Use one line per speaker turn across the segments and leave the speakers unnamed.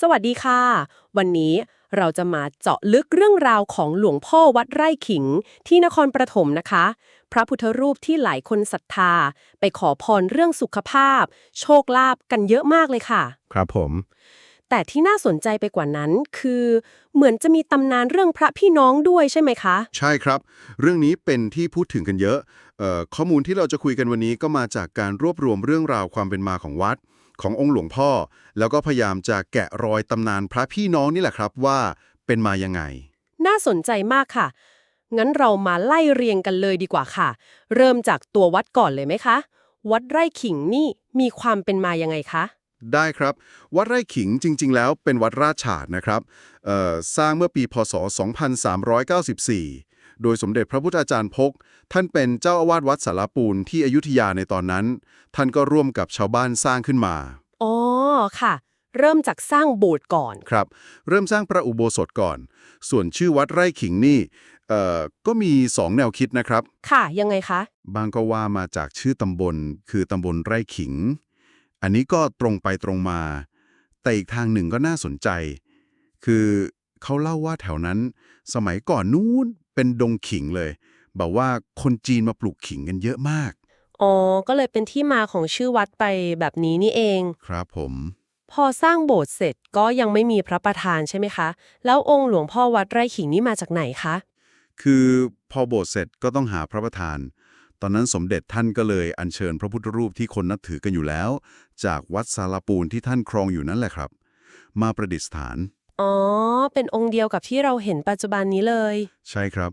สวัสดีค่ะ วันนี้เราจะมาเจาะลึกเรื่องราวของหลวงพ่อวัดไร่ขิงที่นครปฐมนะคะ พระพุทธรูปที่หลายคนศรัทธา ไปขอพรเรื่องสุขภาพ โชคลาภกันเยอะมากเลยค่ะ
ครับผม
แต่ที่น่าสนใจไปกว่านั้นคือ เหมือนจะมีตำนานเรื่องพระพี่น้องด้วยใช่ไหมคะ
ใช่ครับ เรื่องนี้เป็นที่พูดถึงกันเยอะเอ่อข้อมูลที่เราจะคุยกันวันนี้ก็มาจากการรวบรวมเรื่องราวความเป็นมาของวัด ขององค์หลวงพ่อ แล้วก็พยายามจะแกะรอยตำนานพระพี่น้องนี่แหละครับว่าเป็นมายังไง
น่าสนใจมากค่ะ งั้นเรามาไล่เรียงกันเลยดีกว่าค่ะ เริ่มจากตัววัดก่อนเลยไหมคะ วัดไร่ขิงนี่มีความเป็นมายังไงคะ
ได้ครับ วัดไร่ขิงจริง ๆ แล้วเป็นวัดราชฉาดนะครับเอ่อสร้างเมื่อปีพศ 2394 โดยสมเด็จพระพุทธาจารย์พก ท่านเป็นเจ้าอาวาสวัดสารปูนที่อยุธยาในตอนนั้น ท่านก็ร่วมกับชาวบ้านสร้างขึ้นมา
อ๋อ ค่ะ เริ่มจากสร้างโบสถ์ก่อน
ครับ เริ่มสร้างพระอุโบสถก่อน ส่วนชื่อวัดไร่ขิงนี่ เอ่อ ก็มี 2 แนวคิดนะครับ
ค่ะ ยังไงคะ
บางก็ว่ามาจากชื่อตำบล คือตำบลไร่ขิง อันนี้ก็ตรงไปตรงมา แต่อีกทางหนึ่งก็น่าสนใจ คือเขาเล่าว่าแถวนั้น สมัยก่อนนู้น เป็นดงขิงเลย แบบว่าคนจีนมาปลูกขิงกันเยอะมาก
อ๋อ ก็เลยเป็นที่มาของชื่อวัดไปแบบนี้นี่เอง
ครับผม
พอสร้างโบสถ์เสร็จก็ยังไม่มีพระประธานใช่ไหมคะ แล้วองค์หลวงพ่อวัดไร่ขิงนี่มาจากไหนคะ
คือพอโบสถ์เสร็จก็ต้องหาพระประธาน ตอนนั้นสมเด็จท่านก็เลยอัญเชิญพระพุทธรูปที่คนนับถือกันอยู่แล้ว จากวัดสารปูนที่ท่านครองอยู่นั่นแหละครับ มาประดิษฐาน
อ๋อ เป็นองค์เดียวกับที่เราเห็นปัจจุบันนี้เลย
ใช่ครับ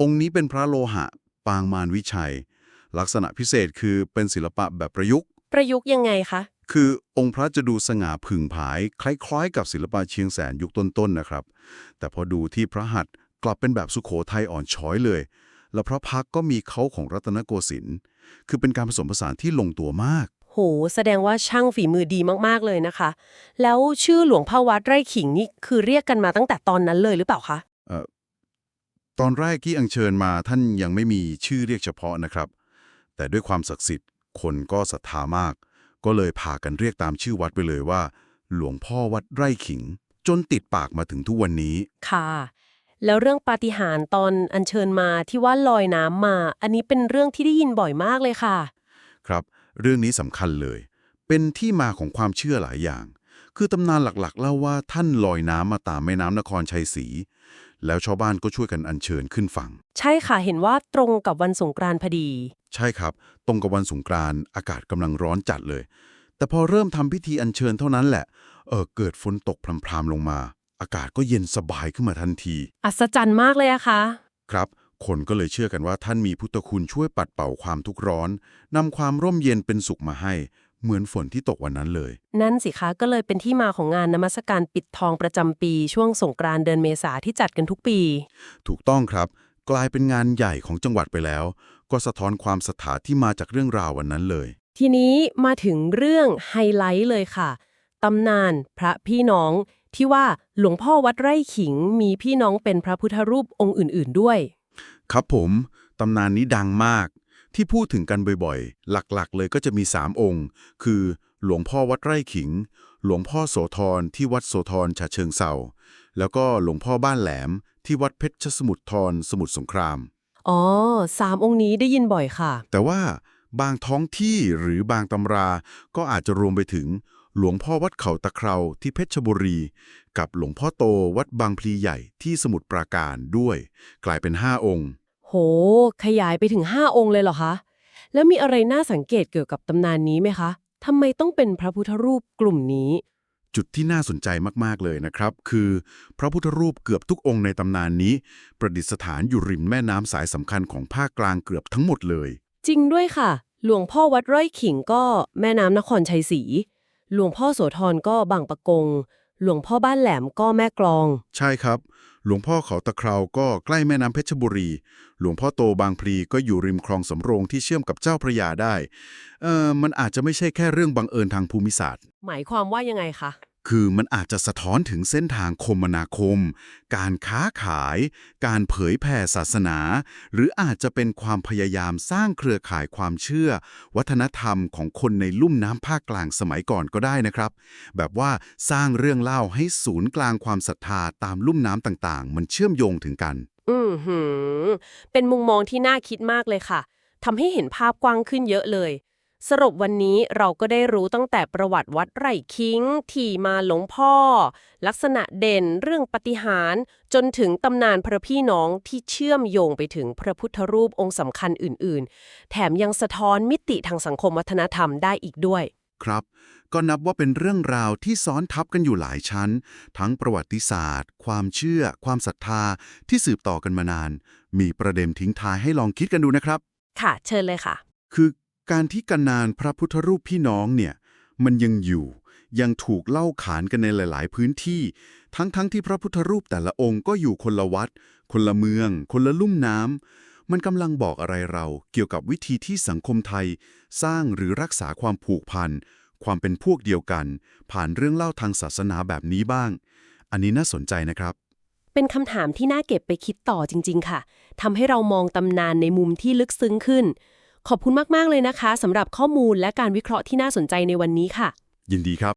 องค์นี้เป็นพระโลหะ ปางมารวิชัย ลักษณะพิเศษคือเป็นศิลปะแบบประยุกต์
ประยุกต์ยังไงคะ
คือองค์พระจะดูสง่าผึ่งผาย คล้ายๆ กับศิลปะเชียงแสนยุคต้นๆนะครับ แต่พอดูที่พระหัตถ์กลับเป็นแบบสุโขทัยอ่อนช้อยเลย แล้วพระพักตร์ก็มีเขาของรัตนโกสินทร์คือเป็นการผสมผสานที่ลงตัวมาก
โห แสดงว่าช่างฝีมือดีมากๆเลยนะคะ แล้วชื่อหลวงพ่อวัดไร่ขิงนี่คือเรียกกันมาตั้งแต่ตอนนั้นเลยหรือเปล่าคะ
ตอนแรกที่อัญเชิญมาท่านยังไม่มีชื่อเรียกเฉพาะนะครับ แต่ด้วยความศักดิ์สิทธิ์คนก็ศรัทธามาก ก็เลยพากันเรียกตามชื่อวัดไปเลยว่า หลวงพ่อวัดไร่ขิง จนติดปากมาถึงทุกวันนี้
ค่ะ แล้วเรื่องปาฏิหาริย์ตอนอัญเชิญมาที่ว่าลอยน้ำมา อันนี้เป็นเรื่องที่ได้ยินบ่อยมากเลยค่ะ
ครับ เรื่องนี้สำคัญเลย เป็นที่มาของความเชื่อหลายอย่าง คือตำนานหลักๆเล่าว่าท่านลอยน้ำมาตามแม่น้ำนครชัยศรี แล้วชาวบ้านก็ช่วยกันอัญเชิญขึ้นฝั่ง
ใช่ค่ะ เห็นว่าตรงกับวันสงกรานต์พอดี
ใช่ครับ ตรงกับวันสงกรานต์อากาศกำลังร้อนจัดเลย แต่พอเริ่มทำพิธีอัญเชิญเท่านั้นแหละ เออเกิดฝนตกพรำๆลงมา อากาศก็เย็นสบายขึ้นมาทันที
อัศจรรย์มากเลยอะค่ะ
ครับ คนก็เลยเชื่อกันว่าท่านมีพุทธคุณช่วยปัดเป่าความทุกข์ร้อนนำความร่มเย็นเป็นสุขมาให้ เหมือนฝนที่ตกวันนั้นเลย
นั่นสิคะก็เลยเป็นที่มาของงานนมัสการปิดทองประจำปี ช่วงสงกรานต์เดือนเมษาที่จัดกันทุกปี
ถูกต้องครับ กลายเป็นงานใหญ่ของจังหวัดไปแล้ว ก็สะท้อนความศรัทธาที่มาจากเรื่องราววันนั้นเลย
ทีนี้มาถึงเรื่องไฮไลท์เลยค่ะตำนาน พระพี่น้องที่ว่าหลวงพ่อวัดไร่ขิงมีพี่น้องเป็นพระพุทธรูปองค์อื่น ๆ ด้วย
ครับผม ตำนานนี้ดังมาก ที่พูดถึงกันบ่อยๆ หลักๆ เลยก็จะมี 3 องค์ คือ หลวงพ่อวัดไร่ขิง หลวงพ่อโสธรที่วัดโสธรฉะเชิงเซาแล้วก็หลวงพ่อบ้านแหลมที่วัดเพชรสมุทรทรสมุทรสงคราม
อ๋อสามองค์นี้ได้ยินบ่อยค่ะ
แต่ว่าบางท้องที่หรือบางตำราก็อาจจะรวมไปถึง หลวงพ่อวัดเขาตะเคราที่เพชรบุรี กับหลวงพ่อโตวัดบางพลีใหญ่ที่สมุทรปราการด้วย กลายเป็น 5 องค์
โห ขยายไปถึง 5 องค์เลยเหรอคะ แล้วมีอะไรน่าสังเกตเกี่ยวกับตำนานนี้ไหมคะทำไมต้องเป็นพระพุทธรูปกลุ่มนี้
จุดที่น่าสนใจมากๆเลยนะครับ คือพระพุทธรูปเกือบทุกองค์ในตำนานนี้ ประดิษฐานอยู่ริมแม่น้ำสายสำคัญของภาคกลางเกือบทั้งหมดเลย
จริงด้วยค่ะ หลวงพ่อวัดไร่ขิงก็แม่น้ำนครชัยศรี หลวงพ่อโสธรก็บางปะกง หลวงพ่อบ้านแหลมก็แม่กลอง
ใช่ครับ หลวงพ่อเขาตะเคราก็ใกล้แม่น้ำเพชรบุรี หลวงพ่อโตบางพลีก็อยู่ริมคลองสำโรงที่เชื่อมกับเจ้าพระยาได้ เอ่อมันอาจจะไม่ใช่แค่เรื่องบังเอิญทางภูมิศาสตร์
หมายความว่ายังไงคะ
คือมันอาจจะสะท้อนถึงเส้นทางคมนาคม การค้าขาย การเผยแผ่ศาสนา หรืออาจจะเป็นความพยายามสร้างเครือข่ายความเชื่อ วัฒนธรรมของคนในลุ่มน้ำภาคกลางสมัยก่อนก็ได้นะครับ แบบว่าสร้างเรื่องเล่าให้ศูนย์กลางความศรัทธาตามลุ่มน้ำต่างๆ มันเชื่อมโยงถึงกัน
อืมหือ เป็นมุมมองที่น่าคิดมากเลยค่ะทำให้เห็นภาพกว้างขึ้นเยอะเลย สรุปวันนี้เราก็ได้รู้ตั้งแต่ประวัติวัดไร่คิง ที่มาหลวงพ่อ ลักษณะเด่นเรื่องปฏิหารย์จนถึงตำนานพระพี่น้องที่เชื่อมโยงไปถึงพระพุทธรูปองค์สำคัญอื่น ๆ แถมยังสะท้อนมิติทางสังคมวัฒนธรรมได้อีกด้วย
ครับ ก็นับว่าเป็นเรื่องราวที่ซ้อนทับกันอยู่หลายชั้น ทั้งประวัติศาสตร์ ความเชื่อ ความศรัทธาที่สืบต่อกันมานาน มีประเด็นทิ้งท้ายให้ลองคิดกันดูนะครับ
ค่ะ เชิญเลยค่ะ
คือ การที่กันนานพระพุทธรูปพี่น้องเนี่ยมันยังอยู่ยังถูกเล่าขานกันในหลาย ๆ พื้นที่ ทั้งๆทที่พระพุทธรูปแต่ละองค์ก็อยู่คนละวัด คนละเมือง คนละลุ่มน้ำมันกำลังบอกอะไรเราเกี่ยวกับวิธีที่สังคมไทย สร้างหรือรักษาความผูกพันความเป็นพวกเดียวกัน ผ่านเรื่องเล่าทางศาสนาแบบนี้บ้าง อันนี้น่าสนใจนะครับ
เป็นคำถามที่น่าเก็บไปคิดต่อจริง ๆ ค่ะทำให้เรามองตำนานในมุมที่ลึกซึ้งขึ้น ขอบคุณมาก ๆ เลยนะคะสำหรับข้อมูลและการวิเคราะห์ที่น่าสนใจในวันนี้ค่ะ
ยินดีครับ